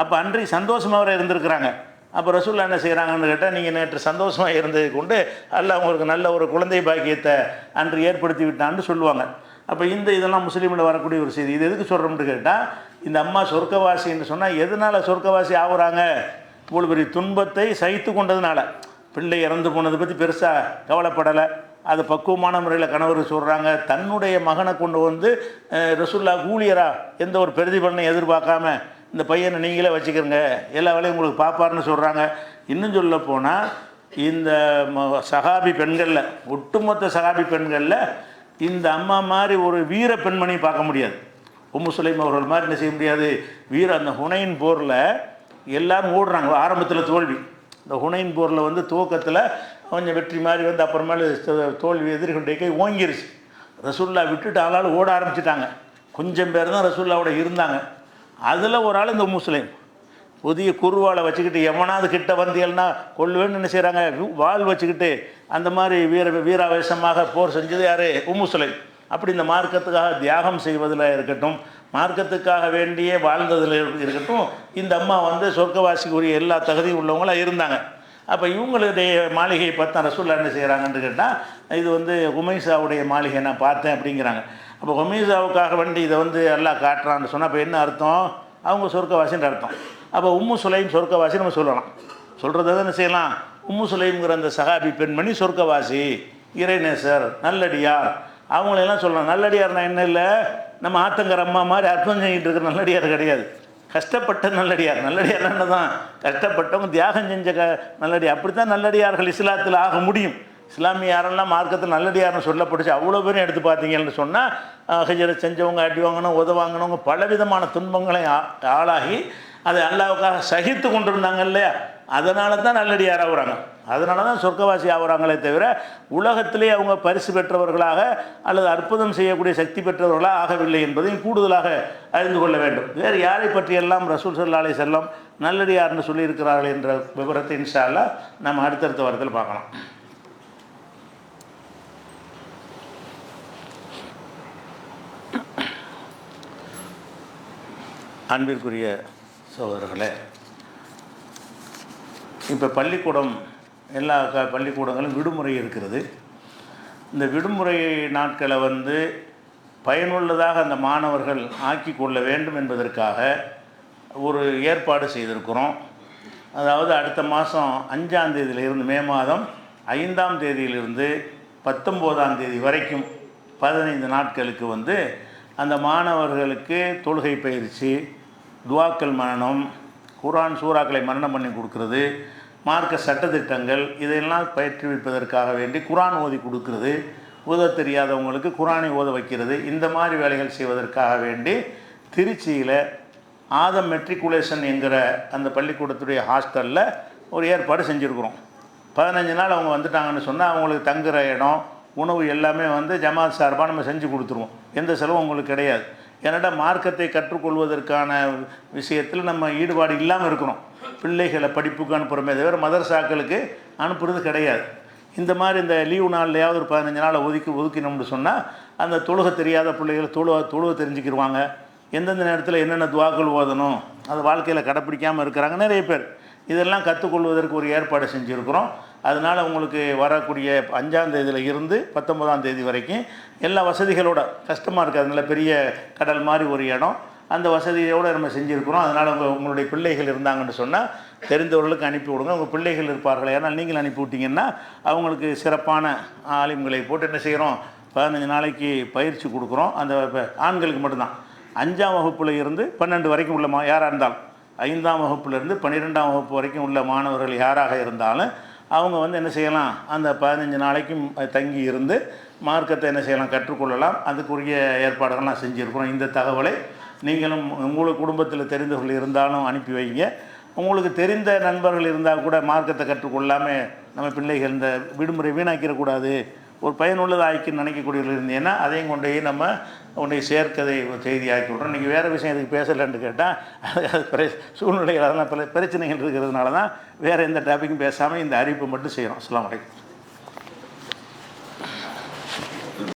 அப்போ அன்றி சந்தோஷமாக அவரை இருந்திருக்கிறாங்க. அப்போ ரசூல்லா என்ன செய்கிறாங்கன்னு கேட்டால் நீங்கள் நேற்று சந்தோஷமாக இருந்ததை கொண்டு அல்ல உங்களுக்கு நல்ல ஒரு குழந்தை பாக்கியத்தை அன்று ஏற்படுத்தி விட்டான்னு சொல்லுவாங்க. அப்போ இந்த இதெல்லாம் முஸ்லீமில் வரக்கூடிய ஒரு செய்தி. இது எதுக்கு சொல்கிறோம்னு கேட்டால் இந்த அம்மா சொர்க்கவாசின்னு சொன்னால் எதனால் சொர்க்கவாசி ஆகுறாங்க? இவ்வளோ பெரிய துன்பத்தை சகித்து கொண்டதுனால பிள்ளை இறந்து போனதை பற்றி பெருசாக கவலைப்படலை. அது பக்குவமான முறையில் கணவர் சொல்கிறாங்க தன்னுடைய மகனை கொண்டு வந்து ரசுல்லா ஊழியரா எந்த ஒரு பிரதிபலனை எதிர்பார்க்காம இந்த பையனை நீங்களே வச்சுக்கிறங்க. எல்லா வேலையும் உங்களுக்கு பார்ப்பாருன்னு சொல்கிறாங்க இன்னும் சொல்ல போனால் இந்த ம- சகாபி பெண்களில் ஒட்டுமொத்த சகாபி பெண்களில் இந்த அம்மா மாதிரி ஒரு வீர பெண்மணி பார்க்க முடியாது. உம்மு சுலைம் அவர்கள் மாதிரி என்ன செய்ய முடியாது? வீர அந்த ஹுனையின் போரில் எல்லாரும் ஓடுறாங்க. ஆரம்பத்தில் தோல்வி. இந்த ஹுனைன் போரில் வந்து துவக்கத்தில் கொஞ்சம் வெற்றி மாதிரி வந்து அப்புறமேலு தோல்வி எதிர்கொண்டே கை ஓங்கிருச்சு. ரசுல்லா விட்டுட்டு ஆளால் ஓட ஆரம்பிச்சிட்டாங்க. கொஞ்சம் பேர் தான் ரசுல்லாவோட இருந்தாங்க. அதில் ஒரு ஆள் இந்த முஸ்லீம். புதிய குருவாலை வச்சுக்கிட்டு எவனாவது கிட்ட வந்தியல்னா கொள்ளுவேன்னு என்ன செய்கிறாங்க வாள் வச்சுக்கிட்டு அந்த மாதிரி வீர வீராவேசமாக போர் செஞ்சது யார்? உம்முசுலை அப்படி இந்த மார்க்கத்துக்காக தியாகம் செய்வதில் இருக்கட்டும் மார்க்கத்துக்காக வேண்டியே வாழ்ந்ததில் இருக்கட்டும் இந்த அம்மா வந்து சொர்க்கவாசிக்குரிய எல்லா தகுதியும் உள்ளவங்களாக இருந்தாங்க. அப்போ இவங்களுடைய மாளிகையை பார்த்தா ரசூல்லா என்ன செய்கிறாங்கன்னு கேட்டால் இது வந்து உமைசாவுடைய மாளிகை நான் பார்த்தேன் அப்படிங்கிறாங்க. அப்போ உமைசாவுக்காக வேண்டி இதை வந்து எல்லாம் காட்டுறான்னு சொன்னால் அப்போ என்ன அர்த்தம்? அவங்க சொர்க்கவாசின்ற அர்த்தம். அப்போ உம்மு சுலைம் சொர்க்கவாசி நம்ம சொல்லலாம். சொல்கிறத என்ன செய்யலாம். உம்மு சுலைம்ங்கிற அந்த சகாபி பெண்மணி சொர்க்கவாசி. இறைநேசர் நல்லடியார். அவங்களெல்லாம் சொல்லலாம் நல்லடியார்னா என்ன இல்லை? நம்ம ஆத்தங்கர் அம்மா மாதிரி அற்பம் செஞ்சுட்டு இருக்கிற நல்லடியார் கிடையாது. கஷ்டப்பட்ட நல்லடியார். நல்லடியார் என்ன தான். கஷ்டப்பட்டவங்க தியாகம் செஞ்ச க நல்லடியார். அப்படி தான் நல்லடியார்கள் இஸ்லாத்தில் ஆக முடியும். இஸ்லாமியாரெல்லாம் மார்க்கத்தில் நல்லடியார்னு சொல்லப்பட்டுச்சு அவ்வளோ பேரும் எடுத்து பார்த்தீங்கன்னு சொன்னால் ஹஜரை செஞ்சவங்க அடி வாங்கினவங்க உதவாங்கினவங்க பலவிதமான துன்பங்களை ஆ- ஆளாகி அதை அல்லாவுக்காக சகித்து கொண்டிருந்தாங்க இல்லையா? அதனால தான் நல்லடியார் ஆகுறாங்க. அதனால தான் சொர்க்கவாசி ஆகுறாங்களே தவிர உலகத்திலே அவங்க பரிசு பெற்றவர்களாக அல்லது அற்புதம் செய்யக்கூடிய சக்தி பெற்றவர்களாக ஆகவில்லை என்பதையும் கூடுதலாக அறிந்து கொள்ள வேண்டும். வேறு யாரை பற்றியெல்லாம் ரசூல் சல்லா அலி செல்லம் நல்லடியார்னு சொல்லியிருக்கிறார்கள் என்ற விவரத்தை இன்ஷா நம்ம அடுத்தடுத்த வாரத்தில் பார்க்கலாம். அன்பிற்குரிய சகோதரர்களே இப்போ பள்ளிக்கூடம் எல்லா க பள்ளிக்கூடங்களும் விடுமுறை இருக்கிறது. இந்த விடுமுறை நாட்களை வந்து பயனுள்ளதாக அந்த மாணவர்கள் ஆக்கி கொள்ள வேண்டும் என்பதற்காக ஒரு ஏற்பாடு செய்திருக்கிறோம். அதாவது அடுத்த மாதம் அஞ்சாம் தேதியிலிருந்து மே மாதம் ஐந்தாம் தேதியிலிருந்து பத்தொம்போதாம் தேதி வரைக்கும் பதினைந்து நாட்களுக்கு வந்து அந்த மாணவர்களுக்கு தொழுகை பயிற்சி துவாக்கல் மரணம் குரான் சூறாக்களை மரணம் பண்ணி கொடுக்கறது மார்க்க சட்டத்திட்டங்கள் இதையெல்லாம் பயிற்றுவிப்பதற்காக வேண்டி குரான் ஓதி கொடுக்கறது ஓத தெரியாதவங்களுக்கு குரானை ஓத வைக்கிறது இந்த மாதிரி வேலைகள் செய்வதற்காக வேண்டி திருச்சியில் ஆதம் மெட்ரிகுலேஷன் என்கிற அந்த பள்ளிக்கூடத்துடைய ஹாஸ்டலில் ஒரு ஏற்பாடு செஞ்சுருக்குறோம். பதினஞ்சு நாள் அவங்க வந்துட்டாங்கன்னு சொன்னால் அவங்களுக்கு தங்குற இடம் உணவு எல்லாமே வந்து ஜமாத் சார்பாக நம்ம செஞ்சு கொடுத்துருவோம். எந்த செலவும் உங்களுக்கு கிடையாது. ஏன்னாடா மார்க்கத்தை கற்றுக்கொள்வதற்கான விஷயத்தில் நம்ம ஈடுபாடு இல்லாமல் இருக்கணும். பிள்ளைகளை படிப்புக்கு அனுப்புகிறோமே தவிர மதரசாக்களுக்கு அனுப்புறது கிடையாது. இந்த மாதிரி இந்த லீவு நாள்லையாவது ஒரு பதினஞ்சு நாளை ஒதுக்கி ஒதுக்கினோம்னு சொன்னால் அந்த தொழுக தெரியாத பிள்ளைகள் தொழுவ தொழுவ தெரிஞ்சுக்கிடுவாங்க எந்தெந்த நேரத்தில் என்னென்ன துவாக்கள் ஓதணும் அது வாழ்க்கையில் கடைப்பிடிக்காமல் இருக்கிறாங்க நிறைய பேர். இதெல்லாம் கற்றுக்கொள்வதற்கு ஒரு ஏற்பாடு செஞ்சுருக்கிறோம். அதனால் உங்களுக்கு வரக்கூடிய அஞ்சாம் தேதியில் இருந்து பத்தொன்பதாம் தேதி வரைக்கும் எல்லா வசதிகளோட கஷ்டமாக இருக்குது அதனால் பெரிய கடல் மாதிரி ஒரு இடம். அந்த வசதியோடு நம்ம செஞ்சுருக்கிறோம். அதனால் உங்கள் உங்களுடைய பிள்ளைகள் இருந்தாங்கன்னு சொன்னால் தெரிந்தவர்களுக்கு அனுப்பி விடுங்க. உங்கள் பிள்ளைகள் இருப்பார்கள் ஏன்னால் நீங்கள் அனுப்பி விட்டிங்கன்னா அவங்களுக்கு சிறப்பான ஆலிம்களை போட்டு என்ன செய்கிறோம் பதினஞ்சு நாளைக்கு பயிற்சி கொடுக்குறோம். அந்த ஆண்களுக்கு மட்டும்தான். அஞ்சாம் வகுப்பில் இருந்து பன்னெண்டு வரைக்கும் உள்ள மா யாராக இருந்தாலும் ஐந்தாம் வகுப்புலேருந்து பன்னிரெண்டாம் வகுப்பு வரைக்கும் உள்ள மாணவர்கள் யாராக இருந்தாலும் அவங்க வந்து என்ன செய்யலாம்? அந்த பதினஞ்சு நாளைக்கும் தங்கி இருந்து மார்க்கத்தை என்ன செய்யலாம்? கற்றுக்கொள்ளலாம். அதுக்குரிய ஏற்பாடுகள்லாம் செஞ்சுருக்கிறோம். இந்த தகவலை நீங்களும் உங்களுக்கு குடும்பத்தில் தெரிந்தவர்கள் இருந்தாலும் அனுப்பி வைங்க. உங்களுக்கு தெரிந்த நண்பர்கள் இருந்தால் கூட மார்க்கத்தை கற்றுக்கொள்ளாமல் நம்ம பிள்ளைகள் இந்த விடுமுறை வீணாக்கிடக்கூடாது. ஒரு பயனுள்ளதாக ஆக்கி நினைக்கக்கூடியவர்கள் இருந்தீங்கன்னா அதையும் கொண்டு போய் நம்ம உன்னை சேர்க்கதை ஒரு செய்தி ஆக்கி விட்றோம். நீங்கள் வேறு விஷயம் இதுக்கு பேசலைன்னு கேட்டால் அது அது பிர சூழ்நிலைகள் அதெல்லாம் பல பிரச்சனைகள் இருக்கிறதுனால தான் வேறு எந்த டாப்பிக்கும் பேசாமல் இந்த அறிவிப்பை மட்டும் செய்கிறோம் அஸ்லாம் வலைக்கம்